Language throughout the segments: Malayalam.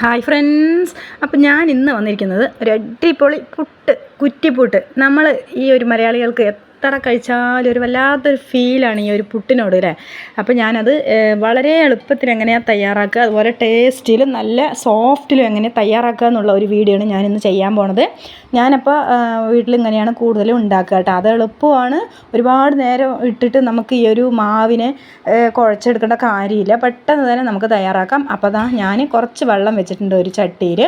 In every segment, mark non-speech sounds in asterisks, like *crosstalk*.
ഹായ് ഫ്രണ്ട്സ് അപ്പം ഞാൻ ഇന്ന് വന്നിരിക്കുന്നത് ഒരു അടിപൊളി പുട്ട് കുറ്റിപ്പുട്ട്. നമ്മൾ ഈ ഒരു മലയാളികൾക്ക് എത്ര കഴിച്ചാലും ഒരു വല്ലാത്തൊരു ഫീലാണ് ഈ ഒരു പുട്ടിനോട് അല്ലേ അപ്പോൾ ഞാനത് വളരെ എളുപ്പത്തിൽ എങ്ങനെയാണ് തയ്യാറാക്കുക അതുപോലെ ടേസ്റ്റിലും നല്ല സോഫ്റ്റിലും എങ്ങനെ തയ്യാറാക്കുക എന്നുള്ള ഒരു വീഡിയോ ആണ് ഞാനിന്ന് ചെയ്യാൻ പോണത്. ഞാനപ്പോൾ വീട്ടിൽ ഇങ്ങനെയാണ് കൂടുതലും ഉണ്ടാക്കുക കേട്ടോ അത് എളുപ്പമാണ്. ഒരുപാട് നേരം ഇട്ടിട്ട് നമുക്ക് ഈ ഒരു മാവിനെ കുഴച്ചെടുക്കേണ്ട കാര്യമില്ല. പെട്ടെന്ന് തന്നെ നമുക്ക് തയ്യാറാക്കാം. അപ്പോൾ അതാ ഞാൻ കുറച്ച് വെള്ളം വെച്ചിട്ടുണ്ട് ഒരു ചട്ടിയിൽ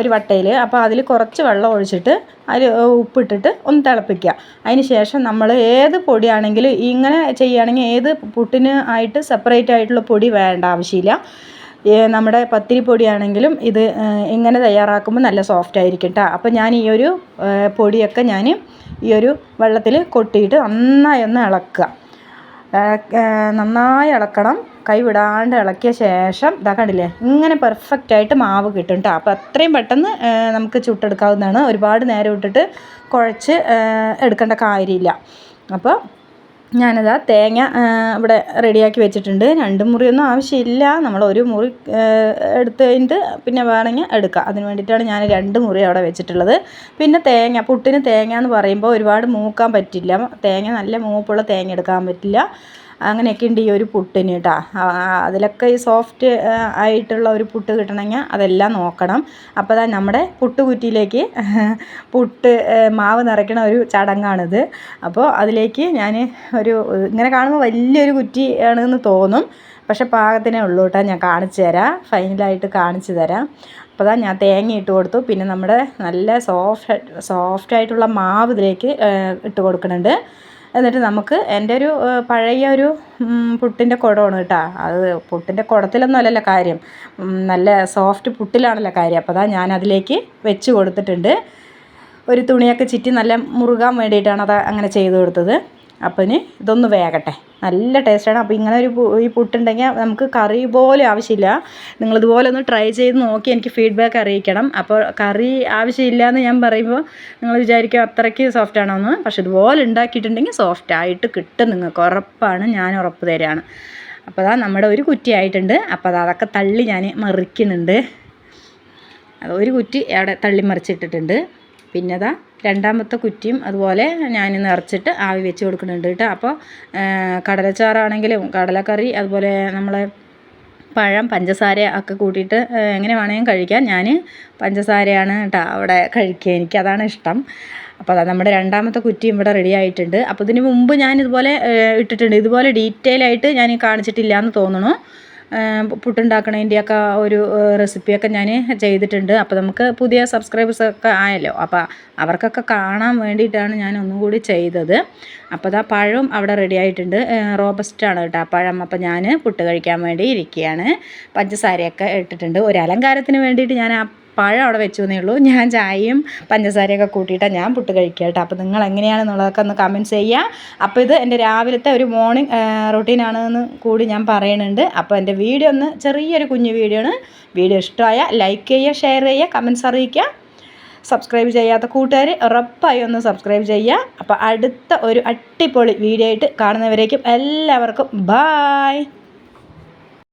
ഒരു വട്ടയിൽ അപ്പോൾ അതിൽ കുറച്ച് വെള്ളം ഒഴിച്ചിട്ട് അതിൽ ഉപ്പിട്ടിട്ട് ഒന്ന് തിളപ്പിക്കുക. അതിന് ശേഷം നമ്മൾ ഏത് പൊടിയാണെങ്കിലും ഇങ്ങനെ ചെയ്യുകയാണെങ്കിൽ ഏത് പുട്ടിന് ആയിട്ട് സെപ്പറേറ്റ് ആയിട്ടുള്ള പൊടി വേണ്ട ആവശ്യമില്ല. നമ്മുടെ പത്തിരി പൊടിയാണെങ്കിലും ഇത് ഇങ്ങനെ തയ്യാറാക്കുമ്പോൾ നല്ല സോഫ്റ്റ് ആയിരിക്കും കേട്ടോ അപ്പോൾ ഞാൻ ഈ ഒരു പൊടിയൊക്കെ ഞാൻ ഈ ഒരു വെള്ളത്തിൽ കൊട്ടിയിട്ട് നന്നായി ഒന്ന് ഇളക്കുക. നന്നായി ഇളക്കണം. കൈ വിടാണ്ട് ഇളക്കിയ ശേഷം ഇതാ കണ്ടില്ലേ? ഇങ്ങനെ പെർഫെക്റ്റ് ആയിട്ട് മാവ് കിട്ടും കേട്ടോ അപ്പോൾ അത്രയും പെട്ടെന്ന് നമുക്ക് ചുട്ടെടുക്കാവുന്നതാണ്. ഒരുപാട് നേരം ഇട്ടിട്ട് കുഴച്ച് എടുക്കേണ്ട കാര്യമില്ല. അപ്പോൾ ഞാനതാ തേങ്ങ ഇവിടെ റെഡിയാക്കി വെച്ചിട്ടുണ്ട്. രണ്ട് മുറിയൊന്നും ആവശ്യമില്ല. നമ്മൾ ഒരു മുറി എടുത്ത് കഴിഞ്ഞിട്ട് പിന്നെ വേണമെങ്കിൽ എടുക്കാം. അതിന് വേണ്ടിയിട്ടാണ് ഞാൻ രണ്ട് മുറി അവിടെ വെച്ചിട്ടുള്ളത്. പിന്നെ തേങ്ങ പുട്ടിന് തേങ്ങ എന്ന് പറയുമ്പോൾ ഒരുപാട് മൂക്കാൻ പറ്റില്ല. തേങ്ങ നല്ല മൂപ്പുള്ള തേങ്ങ എടുക്കാൻ പറ്റില്ല. അങ്ങനെയൊക്കെ ഉണ്ട് ഈ ഒരു പുട്ടിന് കേട്ടോ. അതിലൊക്കെ ഈ സോഫ്റ്റ് ആയിട്ടുള്ള ഒരു പുട്ട് കിട്ടണമെങ്കിൽ അതെല്ലാം നോക്കണം. അപ്പോൾ തന്നെ നമ്മുടെ പുട്ടുകുറ്റിയിലേക്ക് *laughs* പുട്ട് മാവ് നിറയ്ക്കണ ഒരു ചടങ്ങാണിത്. അപ്പോൾ അതിലേക്ക് ഞാൻ ഒരു ഇങ്ങനെ കാണുമ്പോൾ വലിയൊരു കുറ്റി ആണെന്ന് തോന്നും. പക്ഷെ പാകത്തിനേ ഉള്ളൂ കേട്ടോ. ഞാൻ കാണിച്ചു തരാം. ഫൈനലായിട്ട് കാണിച്ചു തരാം. അപ്പോൾ അതാ ഞാൻ തേങ്ങ ഇട്ട് കൊടുത്തു. പിന്നെ നമ്മുടെ നല്ല സോഫ്റ്റ് സോഫ്റ്റ് ആയിട്ടുള്ള മാവ് ഇതിലേക്ക് ഇട്ട് കൊടുക്കുന്നുണ്ട്. എന്നിട്ട് നമുക്ക് എന്റെ ഒരു പഴയ ഒരു പുട്ടിന്റെ കുടമാണ് കേട്ടോ. അത് പുട്ടിന്റെ കുടത്തിലൊന്നും അല്ലല്ലോ കാര്യം. നല്ല സോഫ്റ്റ് പുട്ടിലാണല്ലോ കാര്യം. അപ്പോൾ അതാ ഞാൻ അതിലേക്ക് വെച്ച് കൊടുത്തിട്ടുണ്ട്. ഒരു തുണിയൊക്കെ ചുറ്റി നല്ല മുറുകാൻ വേണ്ടിയിട്ടാണ് അത് അങ്ങനെ ചെയ്ത് കൊടുത്തത്. അപ്പം ഇതൊന്ന് വേകട്ടെ. നല്ല ടേസ്റ്റാണ് അപ്പോൾ ഇങ്ങനെ ഒരു ഈ പുട്ടുണ്ടെങ്കിൽ നമുക്ക് കറി പോലും ആവശ്യമില്ല. നിങ്ങളിതുപോലെ ഒന്ന് ട്രൈ ചെയ്ത് നോക്കി എനിക്ക് ഫീഡ്ബാക്ക് അറിയിക്കണം. അപ്പോൾ കറി ആവശ്യമില്ല എന്ന് ഞാൻ പറയുമ്പോൾ നിങ്ങൾ വിചാരിക്കും അത്രയ്ക്ക് സോഫ്റ്റ് ആണോന്ന്. പക്ഷെ ഇതുപോലെ ഉണ്ടാക്കിയിട്ടുണ്ടെങ്കിൽ സോഫ്റ്റ് ആയിട്ട് കിട്ടും നിങ്ങൾക്ക്. ഉറപ്പാണ്. ഞാൻ ഉറപ്പ് തരാണ്. അപ്പോൾ അതാ നമ്മുടെ ഒരു കുറ്റി ആയിട്ടുണ്ട്. അപ്പോൾ അത് അതൊക്കെ തള്ളി ഞാൻ മറിക്കുന്നുണ്ട്. അത് ഒരു കുറ്റി അവിടെ തള്ളി മറിച്ചിട്ടിട്ടുണ്ട്. പിന്നെ അതാ രണ്ടാമത്തെ കുറ്റിയും അതുപോലെ ഞാൻ നിറച്ചിട്ട് ആവി വെച്ച് കൊടുക്കുന്നുണ്ട് കേട്ടോ. അപ്പോൾ കടലച്ചാറാണെങ്കിലും കടലക്കറി അതുപോലെ നമ്മളെ പഴം പഞ്ചസാര ഒക്കെ കൂട്ടിയിട്ട് എങ്ങനെ വേണമെങ്കിലും കഴിക്കാൻ ഞാൻ പഞ്ചസാരയാണ് കേട്ടോ അവിടെ കഴിക്കുക. എനിക്ക് അതാണ് ഇഷ്ടം. അപ്പോൾ അതാ നമ്മുടെ രണ്ടാമത്തെ കുറ്റിയും ഇവിടെ റെഡി ആയിട്ടുണ്ട്. അപ്പോൾ ഇതിന് മുമ്പ് ഞാൻ ഇതുപോലെ ഇട്ടിട്ടുണ്ട്. ഇതുപോലെ ഡീറ്റെയിൽ ആയിട്ട് ഞാൻ കാണിച്ചിട്ടില്ല എന്ന് തോന്നുന്നു. പുട്ടുണ്ടാക്കണതിന്റെയൊക്കെ ഒരു റെസിപ്പിയൊക്കെ ഞാൻ ചെയ്തിട്ടുണ്ട്. അപ്പോൾ നമുക്ക് പുതിയ സബ്സ്ക്രൈബേഴ്സൊക്കെ ആയല്ലോ. അപ്പോൾ അവർക്കൊക്കെ കാണാൻ വേണ്ടിയിട്ടാണ് ഞാൻ ഒന്നും കൂടി ചെയ്തത്. അപ്പോൾ അതാ പഴവും അവിടെ റെഡി ആയിട്ടുണ്ട്. റോബസ്റ്റാണ് കേട്ടോ. ആ പഴം അപ്പോൾ ഞാൻ പുട്ട് കഴിക്കാൻ വേണ്ടി ഇരിക്കുകയാണ്. പഞ്ചസാരയൊക്കെ ഇട്ടിട്ടുണ്ട്. ഒരു അലങ്കാരത്തിന് വേണ്ടിയിട്ട് ഞാൻ ആ പഴം അവിടെ വെച്ചു എന്നേ ഉള്ളൂ. ഞാൻ ചായയും പഞ്ചസാരയൊക്കെ കൂട്ടിയിട്ടാണ് ഞാൻ പുട്ട് കഴിക്കുക കേട്ടോ. അപ്പോൾ നിങ്ങൾ എങ്ങനെയാണെന്നുള്ളതൊക്കെ ഒന്ന് കമന്റ്സ് ചെയ്യുക അപ്പോൾ ഇത് എന്റെ രാവിലത്തെ ഒരു മോർണിംഗ് റൊട്ടീനാണെന്ന് കൂടി ഞാൻ പറയുന്നുണ്ട്. അപ്പോൾ എന്റെ വീഡിയോ ഒന്ന് ചെറിയൊരു കുഞ്ഞു വീഡിയോ ആണ്. വീഡിയോ ഇഷ്ടമായ ലൈക്ക് ചെയ്യുക ഷെയർ ചെയ്യുക കമന്റ്സ് അറിയിക്കുക. സബ്സ്ക്രൈബ് ചെയ്യാത്ത കൂട്ടുകാർ ഉറപ്പായി ഒന്ന് സബ്സ്ക്രൈബ് ചെയ്യുക. അപ്പോൾ അടുത്ത ഒരു അടിപൊളി വീഡിയോ ആയിട്ട് കാണുന്നവരേക്കും എല്ലാവർക്കും ബായ്